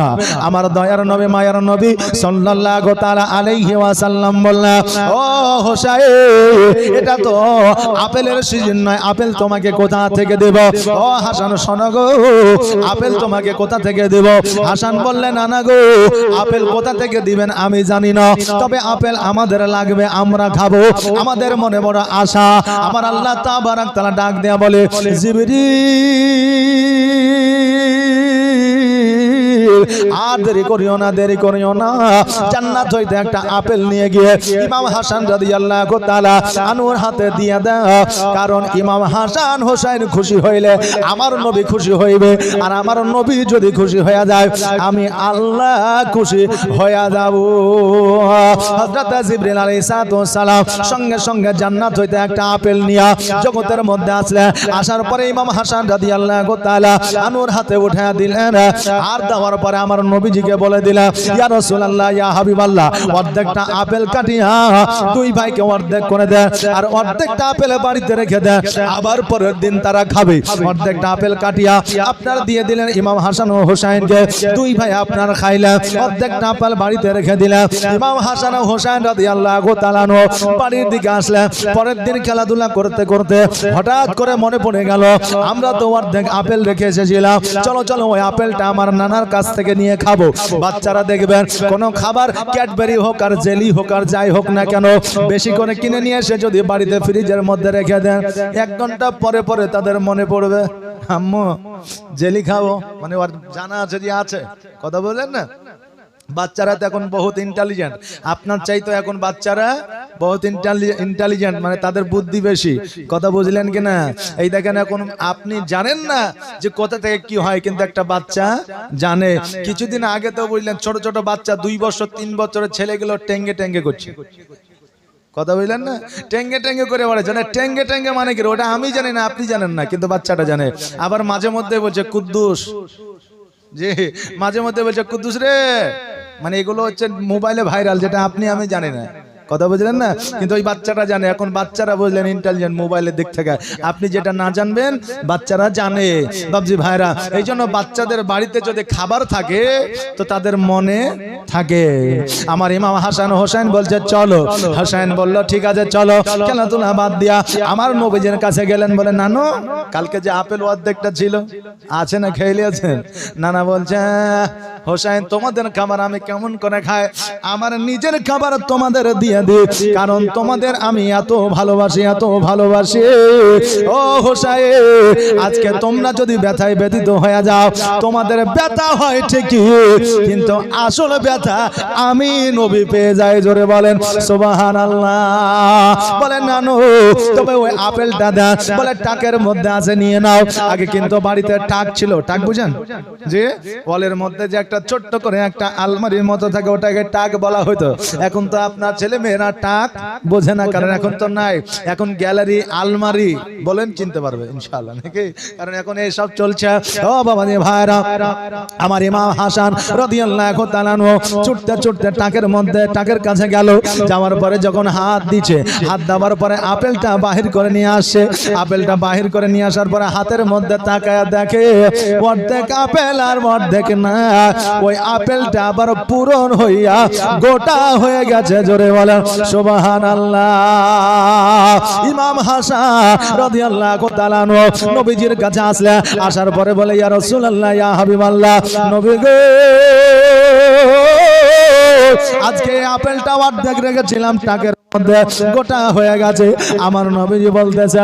না আমার দয়ার নবী মায়ার নবী সাল্লাল্লাহু তাআলা আলাইহি ওয়াসাল্লাম বললেন ও হোসাইন এটা তো আপেলের সিজন নয় আপেল তোমাকে কোথা থেকে দেব? ও হাসান শোনো গো আপেল তোমাকে কোথা থেকে দেব? হাসান বললেন নানা গো আপেল কোথা থেকে দিবেন আমি জানি না। তবে আপেল আমাদের লাগবে আমরা খাব। আমাদের মনে বড় আশা। আমার আল্লাহ তাবারাক তাআলা ডাক দেয়া বলে জিবরিল আর দেরি করিও না, দেরি করিও না। জান্নাত হইতে একটা আপেল নিয়ে গিয়ে ইমাম হাসান রাদিয়াল্লাহু তাআলা আনুর হাতে দিয়ে দাও কারণ ইমাম হাসান হোসেন খুশি হইলে আমার নবী খুশি হইবে, আর আমার নবী যদি খুশি হয়ে যায়, আমি আল্লাহ খুশি হয়ে যাব। হযরত জিবরিল আলাইহিস সালাম সঙ্গে সঙ্গে জান্নাত হইতে একটা আপেল নিয়া জগতের মধ্যে আসলে, আসার পরে ইমাম হাসান রাদিয়াল্লাহু তাআলা আনুর হাতে উঠায়া দিলেন। আর দেওয়ার আমার নবীজিকে বলে দিলাম ইয়া রাসূলুল্লাহ, ইয়া হাবিবাল্লাহ, অর্ধেকটা আপেল কাটিয়া দুই ভাইকে অর্ধেক করে দেয় আর অর্ধেকটা আপেল বাড়িতে রেখে দেয় আবার পরের দিন তারা খাবে। অর্ধেকটা আপেল কাটিয়া আপনার দিয়ে দিলেন ইমাম হাসান ও হোসাইনকে, দুই ভাই আপনার খাইলেন অর্ধেকটা আপেল বাড়িতে রেখে দিলেন ইমাম হাসান ও হোসাইন রাদিয়াল্লাহু তাআলা আনহু বাড়ির দিকে আসলেন পরের দিন খেলাধুলা করতে করতে হঠাৎ করে মনে পড়ে গেল, আমরা তো অর্ধেক আপেল রেখে এসেছিলাম, চলো চলো, ওই আপেলটা আমার নানার কাছ থেকে নিয়ে খাব। বাচ্চারা দেখবেন, কোনো খাবার ক্যাডবেরি হোক আর জেলি হোক আর যাই হোক না কেন, বেশি করে কিনে নিয়ে এসে যদি বাড়িতে ফ্রিজের মধ্যে রেখে দেন, এক ঘণ্টা পরে পরে তাদের মনে পড়বে, আম্মু, জেলি খাব। মানে ওর জানা যদি আছে, কথা বলেন না? বাচ্চারা তো এখন বহুত ইন্টেলিজেন্ট আপনার চাইতো এখন বাচ্চারা বহুত ইন্টেলিজেন্ট মানে তাদের বুদ্ধি বেশি। কথা বুঝলেন কি না এই দেখেন এখন আপনি জানেন না যে কোথা থেকে কি হয়, কিন্তু একটা বাচ্চা জানে। কিছুদিন আগে তো বুঝলেন ছোট ছোট বাচ্চা দুই বছর, তিন বছরের ছেলেগুলো টেঙ্গে টেঙ্গে করছে। কথা বুঝলেন না? টেঙ্গে টেঙ্গে করে বেড়াচ্ছে না টেঙ্গে টেঙ্গে মানে কি ওটা আমি জানি না, আপনি জানেন না, কিন্তু বাচ্চাটা জানে। আবার মাঝে মধ্যে বলছে, কুদ্দুস। যে মাঝে মধ্যে বলছে, কুদ্দুস রে। মানে এগুলো হচ্ছে মোবাইলে ভাইরাল যেটা আপনি আমি জানি না। কথা বুঝলেন না? কিন্তু ওই বাচ্চাটা জানে, এখন বাচ্চারা বুঝলেন ইন্টেলিজেন্ট মোবাইলের দিক থেকে। আপনি যেটা না জানবেন, বাচ্চারা জানে। বাবজি ভাইরা এই জন্য বাচ্চাদের বাড়িতে যদি খাবার থাকে, তো তাদের মনে থাকে। আমার ইমাম হাসান হোসেন বলছে, চলো। হোসেন বলল, ঠিক আছে, চলো। খেলাধুলা বাদ দিয়া আমার নবীজের কাছে গেলেন, বলে, নানু, কালকে যে আপেল অর্ধেকটা ছিল, আছে না, খেয়ে নিয়েছেন? নানা বলছে হোসেন, তোমাদের খাবার আমি কেমন করে খাই? আমার নিজের খাবার তোমাদের দিয়ে দিই কারণ তোমাদের আমি এত ভালোবাসি এত ভালোবাসি। ও হোসাই আজকে তোমরা যদি ব্যথায় ব্যথিত হয়ে যাও, তোমাদের ব্যথা হয় ঠিকই, কিন্তু আসল ব্যথা আমি নবী পেয়ে যাই, জোরে বলেন সুবাহান বলেন, নানু, তবে ওই আপেলটা দেন বলে টাকের মধ্যে আছে, নিয়ে নাও। আগে কিন্তু বাড়িতে টাক ছিল, টাক বুঝেন? যে ওয়ালের মধ্যে যে একটা ছোট্ট করে একটা আলমারির মতো থাকে, ওটাকে টাক বলা হতো এখন তো আপনার ছেলে মেয়েরা টাক বোঝে না কারণ এখন তো নাই। এখন গ্যালারি আলমারি বলেন চিনতে পারবে ইনশাআল্লাহ নাকি? কারণ এখন এইসব চলছে। ও বাবা ভাইরা আমার ইমাম হাসান রাদিয়াল্লাহু তাআলা আনহু ছুটতে ছুটতে টাকের মধ্যে টাকের কাছে গেল যাওয়ার পরে যখন হাত হাত দেওয়ার পরে আপেলটা বাহির করে নিয়ে আসে। আপেলটা বাহির করে নিয়ে আসার পরে হাতের মধ্যে তাকায় দেখে অর্ধেক আপেল আর অর্ধেক না। ওই আপেলটা আবার পূরণ হইয়া গোটা হয়ে গেছে জোরে বলেন ইমাম হাসান রাদিয়াল্লাহু তাআলা নবীজির কাছে আসলে, আসার পরে বলে, ইয়া রাসূলুল্লাহ, ইয়া হাবিবাল্লাহ, নবী আজকে আপেলটা অর্ধেক রেখেছিলাম টাকের গোটা হয়ে গেছে। আমার নবীজি বলতেছে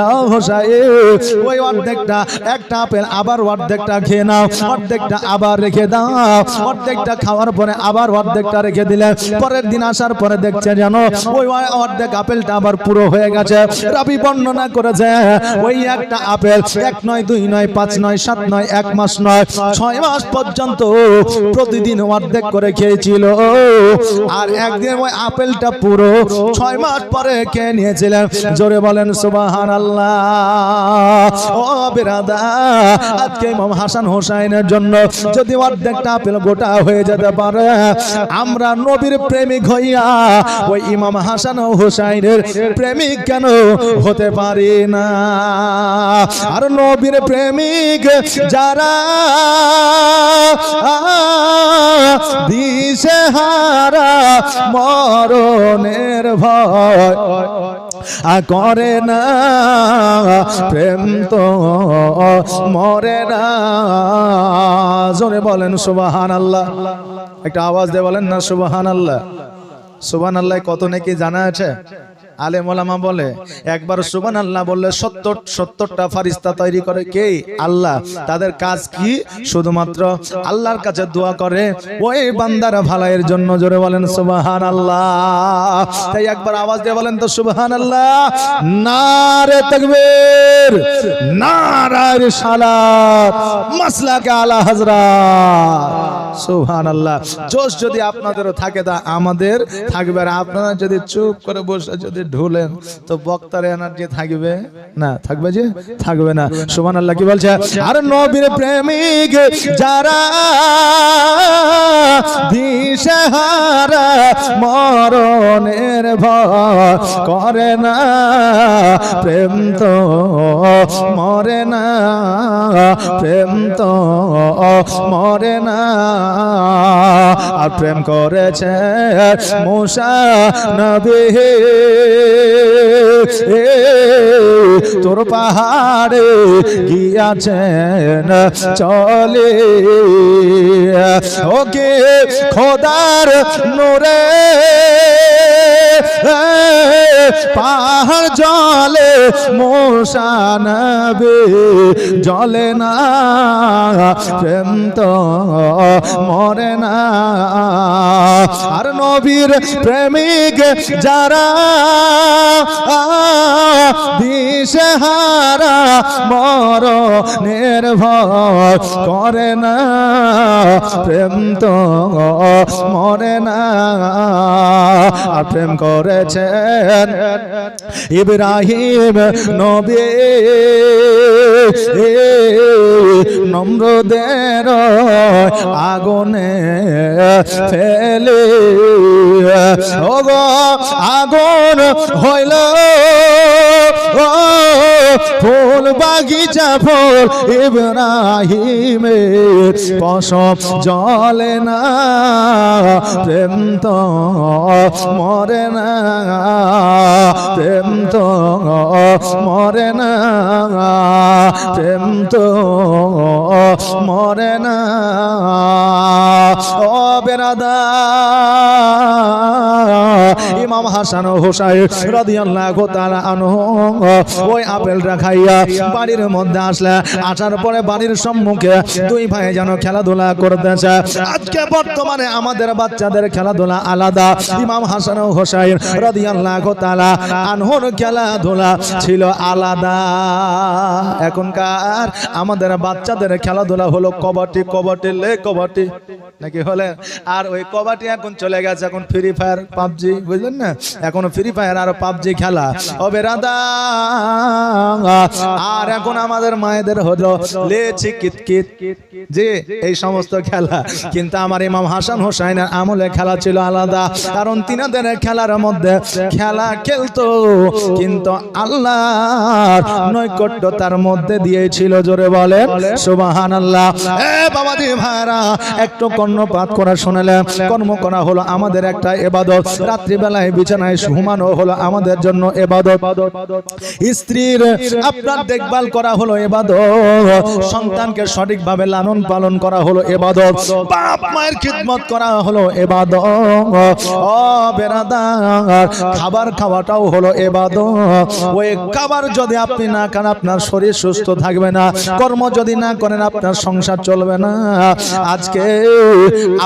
ওই অর্ধেকটা একটা আপেল, আবার অর্ধেকটা খেয়ে নাও। অর্ধেকটা আবার রেখে দাও। অর্ধেকটা খাওয়ার পরে আবার অর্ধেকটা রেখে দিলে, পরের দিন আসার পরে দেখছে জানো ওই অর্ধেক আপেলটা আবার পুরো হয়ে গেছে। বর্ণনা করেছে, ওই একটা আপেল এক নয়, দুই নয়, পাঁচ নয়, সাত নয়, এক মাস নয়, ছয় মাস পর্যন্ত প্রতিদিন অর্ধেক করে খেয়েছিল। আর একদিন ওই আপেলটা পুরো ছয় মাস পরে কে নিয়েছিলেন? জোরে বলেন সুবাহান আল্লাহ আজকে ইমাম হাসান হোসাইনের জন্য যদি অর্ধেকটা আপেল গোটা হয়ে যেতে পারে, আমরা নবীর প্রেমিক হইয়া ওই ইমাম হাসান হোসাইনের প্রেমিক কেন হতে পারি না? আর নবীর প্রেমিক যারা দিশে হারা মরণের ভয় করে না, প্রেম তো মরে না। জোরে বলেন সুবাহান আল্লাহ একটা আওয়াজ দিয়ে বলেন না সুবাহান আল্লাহ সুবাহান আল্লাহ কত নাকি জানা আছে? আলে মোলামা বলে একবার সুবান আল্লাহ বললে সত্তর, সত্তরটা ফারিস্তা তৈরি করে কে? আল্লাহ। তাদের কাজ কি? শুধুমাত্র আল্লাহর কাছে দোয়া করে। ওই বান্দারা ভালাইয়ের জন্য জোরে বলেন সুবাহান আল্লাহ তাই একবার আওয়াজ দিয়ে বলেন তো সুবাহান আল্লাহ নারে তকবীর, নারায় সালাত মাসলাকে আলা হযরত সুবহান আল্লাহ জোশ যদি আপনাদেরও থাকে, তা আমাদের থাকবে। আর আপনারা যদি চুপ করে বসে যদি ঢুলেন তো বক্তার এনার্জি থাকবে? না থাকবে যে? থাকবে না। সুবহান আল্লাহ কি বলছে? আর নবীর প্রেমিক যারা দিশেহারা মরণের ভয় করে না প্রেম তো মরে না প্রেম তো মরে না। আর প্রেম করেছে মুসা নবী। পাহাড়ে গিয়াছেন, চলে। ওকে খোদার নোরে। পাহাড় জলে মোশানবে জলে না, প্রেম তো মরে না। আর নবীর প্রেমিক যারা দিশেহারা মর নির্ভর করে না। প্রেম তো মরে না। আর প্রেম করেছেন ইব্রাহিম নবী। নম্রদের আগুনে ফেলে। আগুন হইল। ফুল বাগিচা ফুল ইব্রাহিমে পশম জলে না, প্রেম তো মরে না, প্রেম তো মরে না, প্রেম তো মরে না। ও বেরাদা, ইমাম হাসান ও হোসাইন রাদিয়াল্লাহু তাআলা আনহু, ওই আপেলটা খাইয়া বাড়ির মধ্যে আসলে আসার পরে বাড়ির সম্মুখে দুই ভাই যেন খেলাধুলা করতেছে। আজকে বর্তমানে আমাদের বাচ্চাদের খেলাধুলা আলাদা। ইমাম হাসান হোসাইন রাদিয়াল্লাহু তাআলা আনহুর খেলাধুলা ছিল আলাদা। এখনকার আমাদের বাচ্চাদের খেলাধুলা হলো কবাডি কবাডি লে কবাডি। নাকি হলে? আর ওই কবাডি এখন চলে গেছে, এখন ফ্রি ফায়ার পাবজি, বুঝলেন না? এখন ফ্রি ফায়ার আর পাবজি খেলা। হবে রাদা আর এখন আমাদের মায়েদের হলো লেছি কিতকিত। যে এই সমস্ত খেলা। কিন্তু আমার ইমাম হাসান হোসাইনের আমলে খেলা ছিল আলাদা। কারণ তিনাদের খেলার মধ্যে খেলা খেলতো। কিন্তু আল্লাহর নৈকট্য তার মধ্যে দিয়েছিল, জোরে বলে সুবাহান আল্লাহ বাবাজি ভাইরা, একটু কর্ণপাত করা শুনলে কর্ম করা হলো আমাদের একটা এবাদত। রাত্রিবেলায় বিছানায় ঘুমানো হলো আমাদের জন্য এবাদত। স্ত্রীর আপনার দেখভাল করা হলো এবাদত। সন্তানকে সঠিকভাবে লালন পালন করা হলো এবাদত। বাপ মায়ের খিদমত করা হলো এবাদত। খাবার খাওয়াটাও হলো এবাদত। ওই খাবার যদি আপনি না খান, আপনার শরীর সুস্থ থাকবে না। কর্ম যদি না করেন, আপনার সংসার চলবে না। আজকে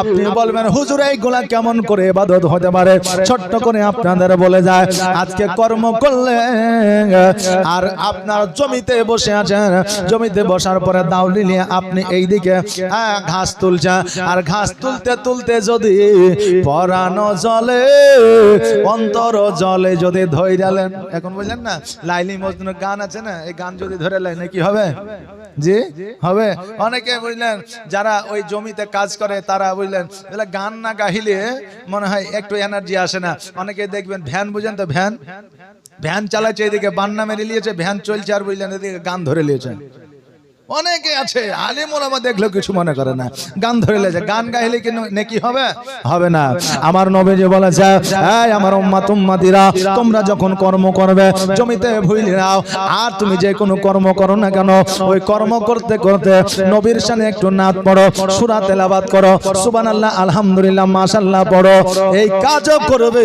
আপনি বলবেন, হুজুর, এইগুলা কেমন করে এবাদত হতে পারে? ছোট্ট করে আপনাদের বলে যায়, আজকে কর্ম করলে আর আপনার জমিতে বসে আছেন। জমিতে বসার পরে দাউলি নিয়ে আপনি এই দিকে ঘাস তুলছেন। আর ঘাস তুলতে তুলতে যদি পরানো জলে, অন্তর জলে যদি ধৈরালেন, এখন বুঝলেন না, লাইলি মজনুর গান আছে না, এই গান যদি ধরে লেন কি হবে? জি, হবে। অনেকে বুঝলেন যারা ওই জমিতে কাজ করে, তারা বুঝলেন গান না গাহিলে মনে হয় একটু এনার্জি আসে না। অনেকে দেখবেন ভ্যান বুঝেন তো ভ্যান ভ্যান চালাচ্ছে এদিকে বান্না মেরে নিয়েছে ভ্যান চলছে আর বুঝলেন এদিকে গান ধরে নিয়েছে অনেকে আছে আলিম ওলামা দেখলেও কিছু মনে করে না। গান ধরে লেছে গান গাইলে কি নেকি হবে? হবে না। আমার নবীজি বলেছে এই আমার উম্মাত উম্মাতিরা তোমরা যখন কর্ম করবে, জমিতে ভুইলি নাও, আর তুমি যে কোনো কর্ম করো না কেন, ওই কর্ম করতে করতে নবীর সামনে একটু নাত পড়ো, সূরা তেলাওয়াত করো, সুবহানাল্লাহ, আলহামদুলিল্লাহ, মাশাআল্লাহ পড়ো, এই কাজও করবে।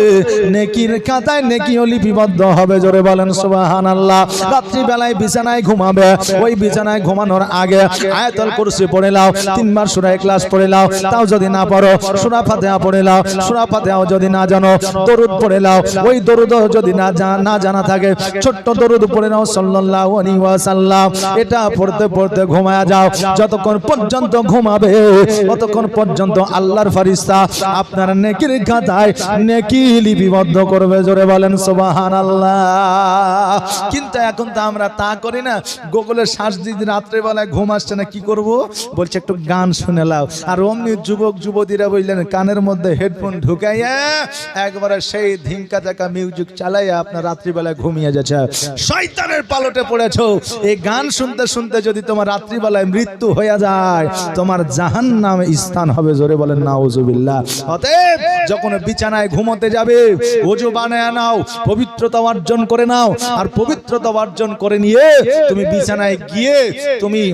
নেকির খাতায় নেকিও লিপিবদ্ধ হবে, জোরে বলেন সুবহানাল্লাহ। রাত্রি বেলায় বিছানায় ঘুমাবে, ওই বিছানায় ঘুমানোর আগে আয়াতুল কুরসি পড়ে নাও, তিনবার সূরা ইখলাস পড়ে নাও, তাও যদি না পড়ো, সূরা ফাতিহা পড়ে নাও, সূরা ফাতিহাও যদি না জানো, দরুদ পড়ে নাও, ওই দরুদ যদি না না জানা থাকে, ছোট্ট দরুদ পড়ে নাও সাল্লাল্লাহু আলাইহি ওয়াসাল্লাম। এটা পড়তে পড়তে ঘুমায়া যাও, যতক্ষণ পর্যন্ত ঘুমাবে, ততক্ষণ পর্যন্ত আল্লাহর ফেরেশতা আপনার নেকির খাতায় নেকি লিপিবদ্ধ করবে, জোরে বলেন সুবহানাল্লাহ। কিন্তু এখন তো আমরা তা করি না গুগলের শ্বাস দিদি রাত্রে বেলায় ঘুম আসছে না, কি করব? বলছে, একটু গান শুনে লাও। আর অমনি যুবক, যুবতীরা বললেন, কানের মধ্যে হেডফোন ঢুকাইয়া একবারে সেই ধিঙ্কা চাকা মিউজিক চালাইয়া আপনার রাত্রিবেলায় ঘুমিয়ে যাচ্ছে। শয়তানের পালটে পড়েছো। এই গান শুনতে শুনতে যদি তোমার রাত্রিবেলায় মৃত্যু হয়ে যায়, তোমার জাহান নামে স্থান হবে, জোরে বলেন, নাউজুবিল্লাহ। অতএব যখন বিছানায় ঘুমোতে যাবে ওজু বানায় নাও, পবিত্রতা অর্জন করে নাও, আর পবিত্রতা অর্জন করে নিয়ে তুমি বিছানায় গিয়ে তুমি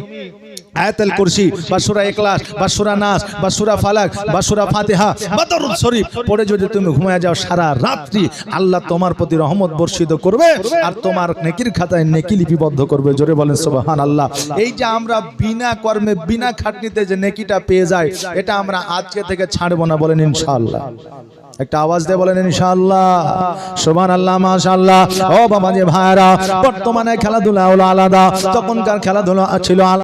আয়াতুল কুরসি বা সূরা ইখলাস বা সূরা নাস বা সূরা ফালাক বা সূরা ফাতিহা বা দরুদ শরীফ পড়ে যদি তুমি ঘুমিয়ে যাও সারা রাত্রি আল্লাহ তোমার প্রতি রহমত বর্ষিত করবে আর তোমার নেকির খাতায় নেকি লিপিবদ্ধ করবে। জোরে বলেন, সুবহানাল্লাহ। এই যে আমরা বিনা কর্মে, বিনা খাটনিতে যে নেকিটা পেয়ে যায় এটা আমরা আজকে থেকে ছাড়বো না বলেন ইনশাআল্লাহ। একটা আওয়াজ দিয়ে বলেন, ইনশাআল্লাহ। সোমান আল্লাহ মাশাআল্লাহ। ও বাবা যে ভাইরা বর্তমানে খেলাধুলা হলো আলাদা। তখনকার খেলাধুলা ছিল আলাদা।